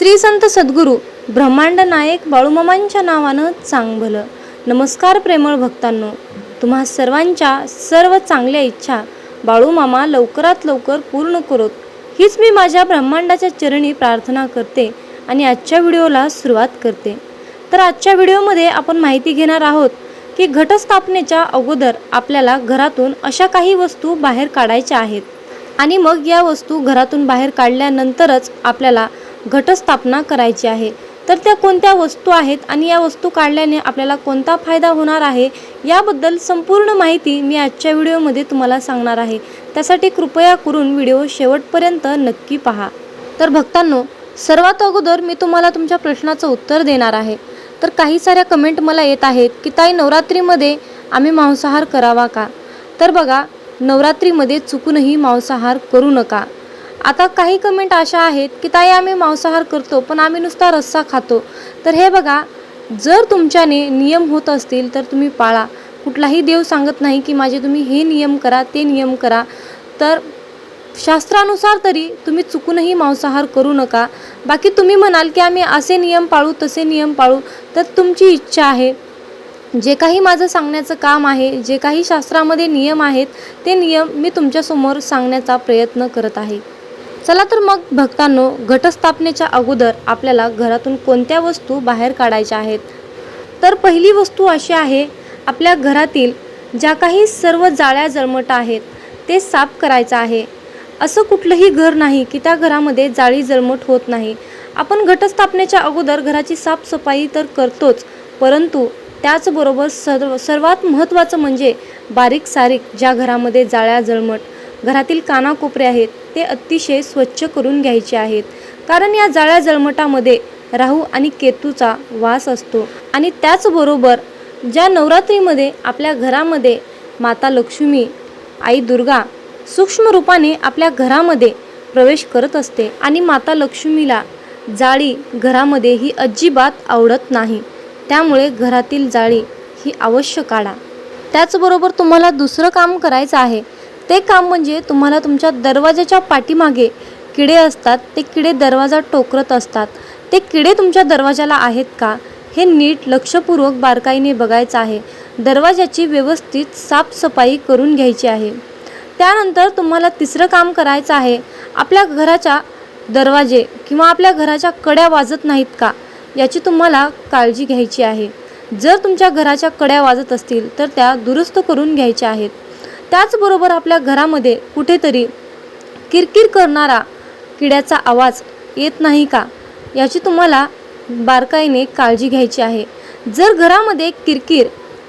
श्री संत सद्गुरू ब्रह्मांड नायक बाळूमामांच्या नावानं चांगभलं नमस्कार प्रेमळ भक्तांनो. तुम्हा सर्वांच्या सर्व चांगल्या इच्छा बाळूमामा लवकरात लवकर पूर्ण करोत. हीच मी माझ्या ब्रह्मांडाच्या चरणी प्रार्थना करते आणि आजच्या व्हिडिओला सुरुवात करते. तर आजच्या व्हिडिओमध्ये आपण माहिती घेणार आहोत की घटस्थापनेच्या अगोदर आपल्याला घरातून अशा काही वस्तू बाहेर काढायच्या आहेत. आणि मग या वस्तू घरातून बाहेर काढल्यानंतरच आपल्याला घटस्थापना करायची आहे. तर त्या कोणत्या वस्तू आहेत आणि या वस्तू काढल्याने आपल्याला कोणता फायदा होणार आहे याबद्दल संपूर्ण माहिती मी आजच्या व्हिडिओमध्ये तुम्हाला सांगणार आहे. त्यासाठी कृपया करून व्हिडिओ शेवटपर्यंत नक्की पहा. तर भक्तांनो सर्वात अगोदर मी तुम्हाला तुमच्या प्रश्नाचं उत्तर देणार आहे. तर काही साऱ्या कमेंट मला येत आहेत की ताई नवरात्रीमध्ये आम्ही मांसाहार करावा का? तर बघा नवरात्रीमध्ये चुकूनही मांसाहार करू नका. आता काही कमेंट अशा आहेत की ताई आम्ही मांसाहार करतो पण आम्ही नुसता रस्सा खातो. तर हे बघा जर तुमच्याने नियम होत असतील तर तुम्ही पाळा. कुठलाही देव सांगत नाही की माझे तुम्ही हे नियम करा ते नियम करा. तर शास्त्रानुसार तरी तुम्ही चुकूनही मांसाहार करू नका. बाकी तुम्ही म्हणाल की आम्ही असे नियम पाळू तसे नियम पाळू. तर तुमची इच्छा आहे. जे काही माझं सांगण्याचं काम आहे जे काही शास्त्रामध्ये नियम आहेत ते नियम मी तुमच्यासमोर सांगण्याचा प्रयत्न करत आहे. चला तर मग भक्तांनो घटस्थापनेच्या अगोदर आपल्याला घरातून कोणत्या वस्तू बाहेर काढायच्या आहेत? तर पहिली वस्तू अशी आहे आपल्या घरातील ज्या काही सर्व जाळ्या जळमट आहेत ते साफ करायचं आहे. असं कुठलंही घर नाही की त्या घरामध्ये जाळी जळमट होत नाही. आपण घटस्थापनेच्या अगोदर घराची साफसफाई तर करतोच परंतु त्याचबरोबर सर्व सर्वात महत्त्वाचं म्हणजे बारीक सारीक ज्या घरामध्ये जाळ्या जळमट घरातील कानाकोपरे आहेत ते अतिशय स्वच्छ करून घ्यायचे आहेत. कारण या जाळ्या जळमटामध्ये राहू आणि केतूचा वास असतो. आणि त्याचबरोबर ज्या नवरात्रीमध्ये आपल्या घरामध्ये माता लक्ष्मी आई दुर्गा सूक्ष्म रूपाने आपल्या घरामध्ये प्रवेश करत असते आणि माता लक्ष्मीला जाळी घरामध्ये ही अजिबात आवडत नाही. त्यामुळे घरातील जाळी ही अवश्य काढा. त्याचबरोबर तुम्हाला दुसरं काम करायचं आहे ते काम म्हणजे तुम्हाला तुमच्या दरवाजाच्या पाठीमागे किडे असतात ते किडे दरवाजा टोकरत असतात. ते किडे तुमच्या दरवाजाला आहेत का? हे नीट लक्षपूर्वक बारकाईने बघायचं आहे. दरवाजाची व्यवस्थित साफसफाई करून घ्यायची आहे. त्यानंतर तुम्हाला तिसरं काम करायचं आहे. आपल्या घराच्या दरवाजे किंवा आपल्या घराच्या कड्या वाजत नाहीत का? याची तुम्हाला काळजी घ्यायची आहे. जर तुमच्या घराच्या कड्या वाजत असतील तर त्या दुरुस्त करून घ्यायच्या आहेत. त्याचबरोबर आपल्या घरामध्ये कुठेतरी किरकिर करणारा किड्याचा आवाज येत नाही का? याची तुम्हाला बारकाईने काळजी घ्यायची आहे. जर घरामध्ये किरकिर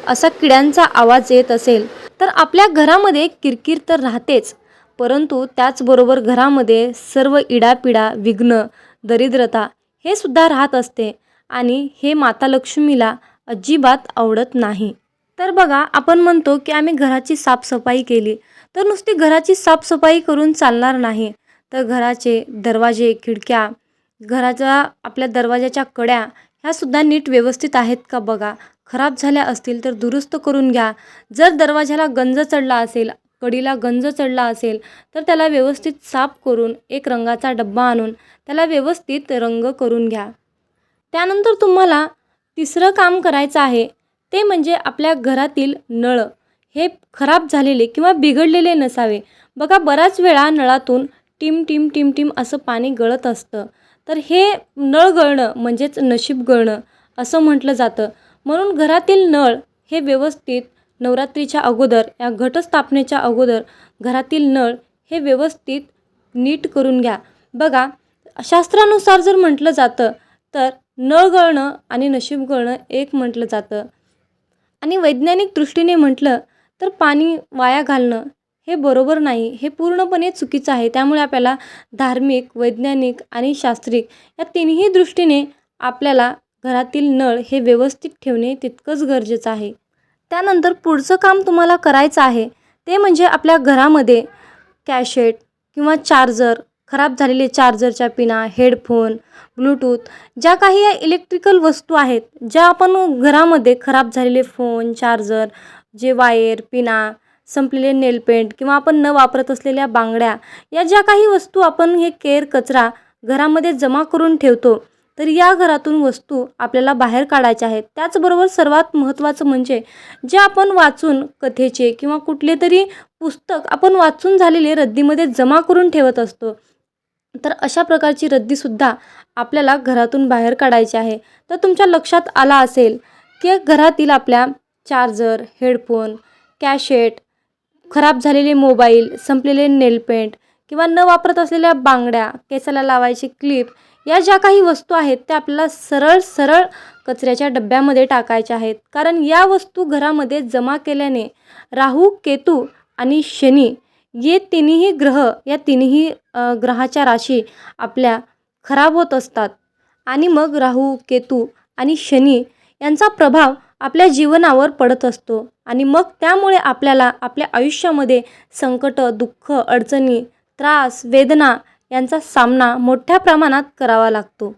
असा किड्यांचा आवाज येत असेल तर आपल्या घरामध्ये किरकिर तर राहतेच परंतु त्याचबरोबर घरामध्ये सर्व इडापिडा विघ्न दरिद्रता हे सुद्धा राहत असते आणि हे माता लक्ष्मीला अजिबात आवडत नाही. तर बघा आपण म्हणतो की आम्ही घराची साफसफाई केली. तर नुसती घराची साफसफाई करून चालणार नाही. तर घराचे दरवाजे खिडक्या घराच्या आपल्या दरवाजाच्या कड्या ह्या सुद्धा नीट व्यवस्थित आहेत का बघा? खराब झाल्या असतील तर दुरुस्त करून घ्या. जर दरवाजाला गंज चढला असेल कडीला गंज चढला असेल तर त्याला व्यवस्थित साफ करून एक रंगाचा डब्बा आणून त्याला व्यवस्थित रंग करून घ्या. त्यानंतर तुम्हाला तिसरं काम करायचं आहे. ते म्हणजे आपल्या घरातील नळ. हे खराब झालेले किंवा बिघडलेले नसावे. बघा बऱ्याच वेळा नळातून टिम टिम टिम टिम असं पाणी गळत असतं. तर हे नळ गळणं म्हणजेच नशीब गळणं असं म्हटलं जातं. म्हणून घरातील नळ हे व्यवस्थित नवरात्रीच्या अगोदर या घटस्थापनेच्या अगोदर घरातील नळ हे व्यवस्थित नीट करून घ्या. बघा शास्त्रानुसार जर म्हटलं जातं तर नळ गळणं आणि नशीब गळणं एक म्हटलं जातं. आणि वैज्ञानिक दृष्टीने म्हटलं तर पाणी वाया घालणं हे बरोबर नाही. हे पूर्णपणे चुकीचं आहे. त्यामुळे आपल्याला धार्मिक वैज्ञानिक आणि शास्त्रिक या तिन्ही दृष्टीने आपल्याला घरातील नळ हे व्यवस्थित ठेवणे तितकंच गरजेचं आहे. त्यानंतर पुढचं काम तुम्हाला करायचं आहे ते म्हणजे आपल्या घरामध्ये कॅशेट किंवा चार्जर खराब झालेले चार्जरच्या पिना हेडफोन ब्लूटूथ ज्या काही या इलेक्ट्रिकल वस्तू आहेत ज्या आपण घरामध्ये खराब झालेले फोन चार्जर जे वायर पिना संपलेले नेलपेंट किंवा आपण न वापरत असलेल्या बांगड्या या ज्या काही वस्तू आपण हे केअर कचरा घरामध्ये जमा करून ठेवतो तर या घरातून वस्तू आपल्याला बाहेर काढायच्या आहेत. त्याचबरोबर सर्वात महत्त्वाचं म्हणजे जे आपण वाचून कथेचे किंवा कुठले तरी पुस्तक आपण वाचून झालेले रद्दीमध्ये जमा करून ठेवत असतो तर अशा प्रकारची रद्दीसुद्धा आपल्याला घरातून बाहेर काढायची आहे. तर तुमच्या लक्षात आला असेल की घरातील आपल्या चार्जर हेडफोन कॅशेट खराब झालेले मोबाईल संपलेले नेलपेंट किंवा न वापरत असलेल्या बांगड्या केसाला लावायची क्लिप या ज्या काही वस्तू आहेत त्या आपल्याला सरळ सरळ कचऱ्याच्या डब्यामध्ये टाकायच्या आहेत. कारण या वस्तू घरामध्ये जमा केल्याने राहू केतू आणि शनी ये तिन्ही ग्रह या तिन्ही ग्रहाच्या राशी आपल्या खराब होत असतात. आणि मग राहू केतू आणि शनी यांचा प्रभाव आपल्या जीवनावर पडत असतो. आणि मग त्यामुळे आपल्याला आपल्या आयुष्यामध्ये संकट दुःख अडचणी त्रास वेदना यांचा सामना मोठ्या प्रमाणात करावा लागतो.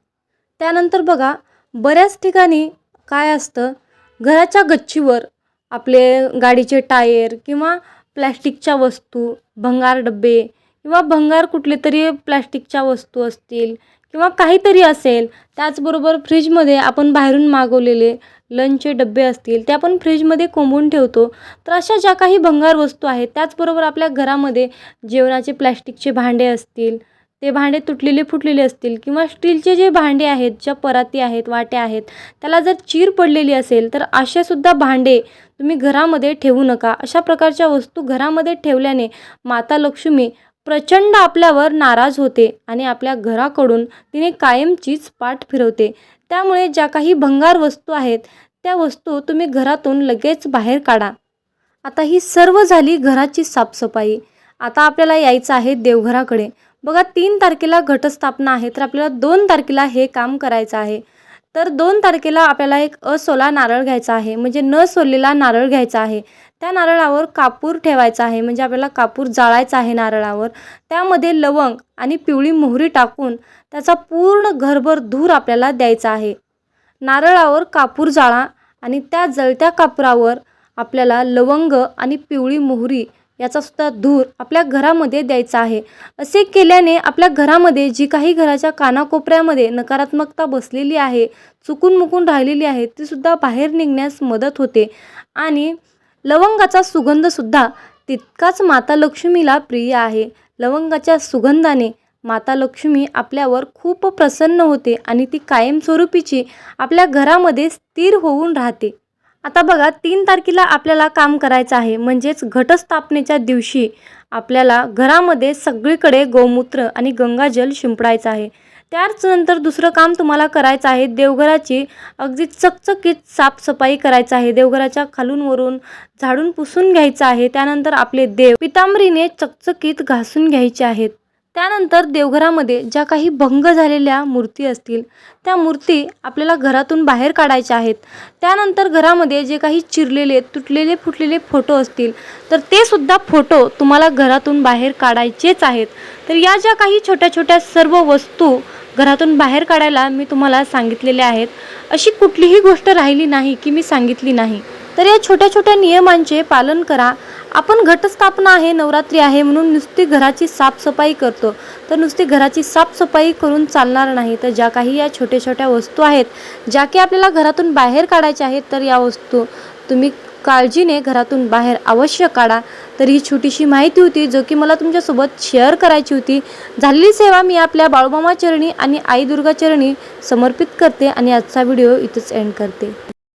त्यानंतर बघा बऱ्याच ठिकाणी काय असतं? घराच्या गच्चीवर आपले गाडीचे टायर किंवा प्लॅस्टिकच्या वस्तू भंगार डबे किंवा भंगार कुठले तरी प्लॅस्टिकच्या वस्तू असतील किंवा काहीतरी असेल त्याचबरोबर फ्रीजमध्ये आपण बाहेरून मागवलेले लंचचे डबे असतील ते आपण फ्रीजमध्ये कोंबून ठेवतो. तर अशा ज्या काही भंगार वस्तू आहेत त्याचबरोबर आपल्या घरामध्ये जेवणाचे प्लॅस्टिकचे भांडे असतील ते भांडे तुटलेले फुटलेले असतील किंवा स्टीलचे जे भांडे आहेत ज्या पराती आहेत वाट्या आहेत त्याला जर चीर पडलेली असेल तर अशासुद्धा भांडे तुम्ही घरामध्ये ठेवू नका. अशा प्रकारच्या वस्तू घरामध्ये ठेवल्याने माता लक्ष्मी प्रचंड आपल्यावर नाराज होते आणि आपल्या घराकडून तिने कायमचीच पाठ फिरवते. त्यामुळे ज्या काही भंगार वस्तू आहेत त्या वस्तू तुम्ही घरातून लगेच बाहेर काढा. आता ही सर्व झाली घराची साफसफाई. आता आपल्याला यायचं आहे देवघराकडे. बघा तीन तारखेला घटस्थापना आहे तर आपल्याला दोन तारखेला हे काम करायचं आहे. तर दोन तारखेला आपल्याला एक असोला नारळ घ्यायचा आहे म्हणजे न सोललेला नारळ घ्यायचा आहे. त्या नारळावर कापूर ठेवायचा आहे म्हणजे आपल्याला कापूर जाळायचा आहे नारळावर. त्यामध्ये लवंग आणि पिवळी मोहरी टाकून त्याचा पूर्ण घरभर धूर आपल्याला द्यायचा आहे. नारळावर कापूर जाळा आणि त्या जळत्या कापरावर आपल्याला लवंग आणि पिवळी मोहरी याचा सुद्धा धूर आपल्या घरामध्ये द्यायचा आहे. असे केल्याने आपल्या घरामध्ये जी काही घराच्या कानाकोपऱ्यामध्ये नकारात्मकता बसलेली आहे चुकून मुकून राहिलेली आहे ती सुद्धा बाहेर निघण्यास मदत होते. आणि लवंगाचा सुगंधसुद्धा तितकाच माता लक्ष्मीला प्रिय आहे. लवंगाच्या सुगंधाने माता लक्ष्मी आपल्यावर खूप प्रसन्न होते आणि ती कायमस्वरूपीची आपल्या घरामध्ये स्थिर होऊन राहते. आता बघा तीन तारखेला आपल्याला काम करायचं आहे. म्हणजेच घटस्थापनेच्या दिवशी आपल्याला घरामध्ये सगळीकडे गोमूत्र आणि गंगाजल शिंपडायचं आहे. त्याच नंतर दुसरं काम तुम्हाला करायचं आहे देवघराची अगदी चकचकीत साफसफाई करायचं आहे. देवघराच्या खालून वरून झाडून पुसून घ्यायचं आहे. त्यानंतर आपले देव पितांबरीने चकचकीत घासून घ्यायचे आहेत. त्यानंतर देवघरामध्ये ज्या काही भंग झालेल्या मूर्ती असतील त्या मूर्ती आपल्याला घरातून बाहेर काढायच्या आहेत. त्यानंतर घरामध्ये जे काही चिरलेले तुटलेले फुटलेले फोटो असतील तर ते सुद्धा फोटो तुम्हाला घरातून बाहेर काढायचेच आहेत. तर या ज्या काही छोट्या छोट्या सर्व वस्तू घरातून बाहेर काढायला मी तुम्हाला सांगितलेल्या आहेत अशी कुठलीही गोष्ट राहिली नाही की मी सांगितली नाही. तर या छोट्या छोट्या नियमांचे पालन करा. आपण घटस्थापना आहे नवरात्री आहे म्हणून नुसती घराची साफसफाई करतो. तर नुसती घराची साफसफाई करून चालणार नाही. तर ज्या काही या छोट्या छोट्या वस्तू आहेत ज्या की आपल्याला घरातून बाहेर काढायच्या आहेत तर या वस्तू तुम्ही काळजीने घरातून बाहेर अवश्य काढा. तर ही छोटीशी माहिती होती जो की मला तुमच्यासोबत शेअर करायची होती. झालेली सेवा मी आपल्या बाळूमामा चरणी आणि आई दुर्गा चरणी समर्पित करते आणि आजचा व्हिडिओ इथंच एंड करते.